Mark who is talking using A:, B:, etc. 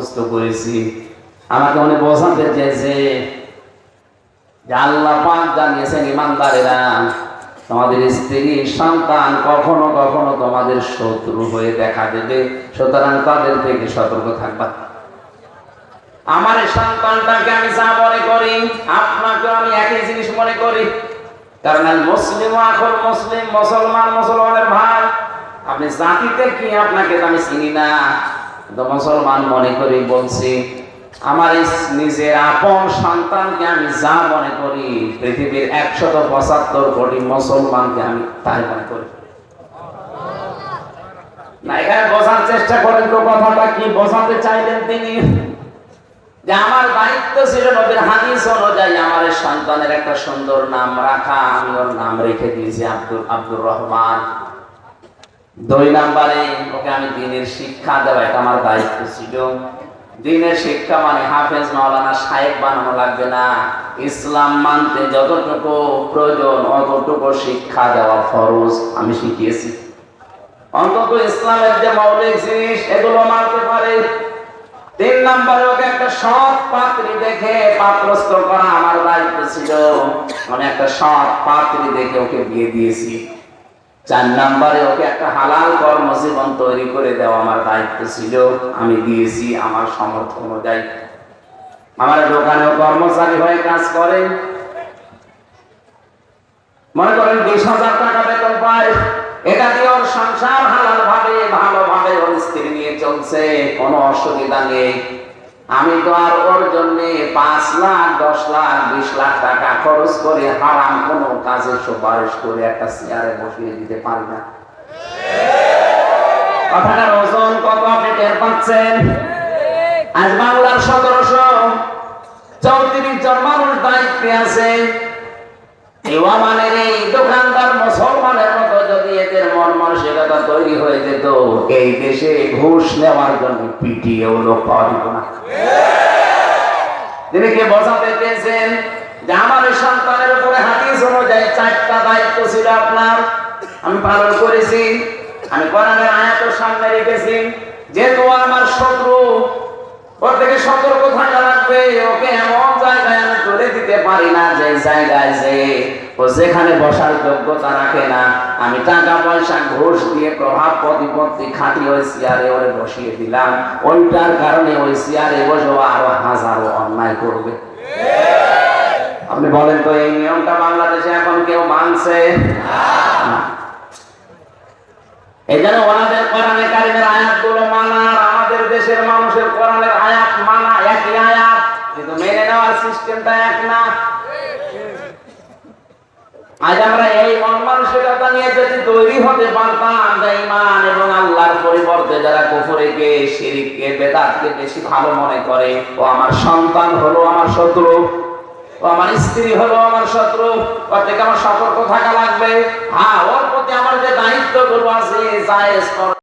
A: মুখস্থ করেছি আমাকে বোঝাতে চেয়েছে যে আল্লাহ পাক জানিয়েছেন ইমানদারেরা, তোমাদের স্ত্রী, সন্তান কখনো কখনো তোমাদের শত্রু হয়ে দেখা দেবে, সুতরাং তাদের থেকে সতর্ক থাকবা। আমার সন্তানটাকে আমি যা মনে করি, আপনাকে আমি একই জিনিস মনে করি। কারণ মুসলিম এখন মুসলিম, মুসলমান, মুসলমানের ভাই। আপনি জাতিতে কি আপনাকে আমি চিনি না? মুসলমান মনে করি বলছি, আমার নিজের আপন সন্তানকে আমি যা মনে করি, পৃথিবীর একশত পঁচাত্তর কোটি মুসলমানকে আমি তাই মনে করি। এখানে বোঝার চেষ্টা করেন তো কথাটা কি, বোঝাতে চাইলেন তিনি? যে আমার দায়িত্ব ছিল নবীর হাদিস অনুযায়ী আমার সন্তানের একটা সুন্দর নাম রাখা, আমি ওর নাম রেখে দিয়েছি আব্দুল, আব্দুর রহমান। দুই নাম্বারে ওকে আমি দিনের শিক্ষা দেওয়া, এটা আমার দায়িত্ব ছিল। দিনের শিক্ষা মানে হাফেজ মাওলানা সাহেব বানানো লাগবে না। ইসলাম মানতে যতটুকু প্রয়োজন, অতটুকু শিক্ষা দেওয়া ফরজ, আমি শিখিয়েছি। অন্তত ইসলামের যে মৌলিক জিনিস, এগুলো মানতে পারে। তিন নম্বরে ওকে একটা সৎ পাত্রী দেখে পাত্রস্থ করা আমার দায়িত্ব ছিল। মানে একটা সৎ পাত্রী দেখে ওকে বিয়ে দিয়েছি। চার নম্বরে ওকে একটা হালাল কর্মজীবন তৈরি করে দেওয়া আমার দায়িত্ব ছিল। আমি দিয়েছি আমার সামর্থ্য অনুযায়ী। আমার দোকানেও কর্মচারী হয়ে কাজ করে। মনে করেন বিশ হাজার টাকা বেতন পায়। এটা দিয়ে ওর সংসার হালাল ভাবে ভালোভাবে ওর স্ত্রী নিয়ে চলছে। কোনো অসুবিধা নেই। আমি তো আর ওর জন্য পাঁচ লাখ, দশ লাখ, বিশ লাখ টাকা খরচ করে হারাম কোনো কাজে সুপারিশ করে একটা চেয়ারে বসিয়ে দিতে পারি না। কথাটার ওজন কত আপনি টের পাচ্ছেন? আজ বাংলার সতেরোশো চৌত্রিশ জন মানুষ দায়িত্বে আছে। এই দোকানদার মুসলমানের মতো যদি এদের মন মানসিকতা তৈরি হয়ে যেত এই দেশে ঘুষ নেওয়ার জন্য পিটিয়ে লোক পাওয়া না। তিনি কে বোঝাতে চেয়েছেন যে আমার সন্তানের উপরে হাদিস অনুযায়ী চারটা দায়িত্ব ছিল আপনার? আমি পালন করেছি, আমি কোরআনের আয়াত সামনে রেখেছি, যেহেতু আমার শত্রু ওর থেকে সতর্ক থাকা লাগবে। ওকে এমন জায়গায় দিতে পারি না যে জায়গায় যে ও যেখানে বসার যোগ্যতা রাখে না। আমি টাকা পয়সা ঘুষ দিয়ে প্রভাব প্রতিপত্তি খাটি ওই চেয়ারে ওরে বসিয়ে দিলাম। ওইটার কারণে ওই চেয়ারে বসে আরও হাজারো অন্যায় করবে। আপনি বলেন তো, এই নিয়মটা বাংলাদেশে এখন কেউ মানছে? এই জন্য ওনাদের কোরআনে কারিমের আমাদের দেশের মানুষের কোরআনের আয়াত মানা, একই আয়াত, কিন্তু মেনে নেওয়ার সিস্টেমটা এক না। আজ আমরা এই মন মানসিকতা নিয়ে যদি তৈরি হতে পারতাম যে ইমান এবং আল্লাহর পরিবর্তে যারা কুফরিকে, শিরিককে, বেদাতকে বেশি ভালো মনে করে, ও আমার সন্তান হলো আমার শত্রু, ও আমার স্ত্রী হলো আমার শত্রু, ওর থেকে আমার সতর্ক থাকা লাগবে। হ্যাঁ ওর প্রতি আমার যে দায়িত্বগুলো আছে জায়েজ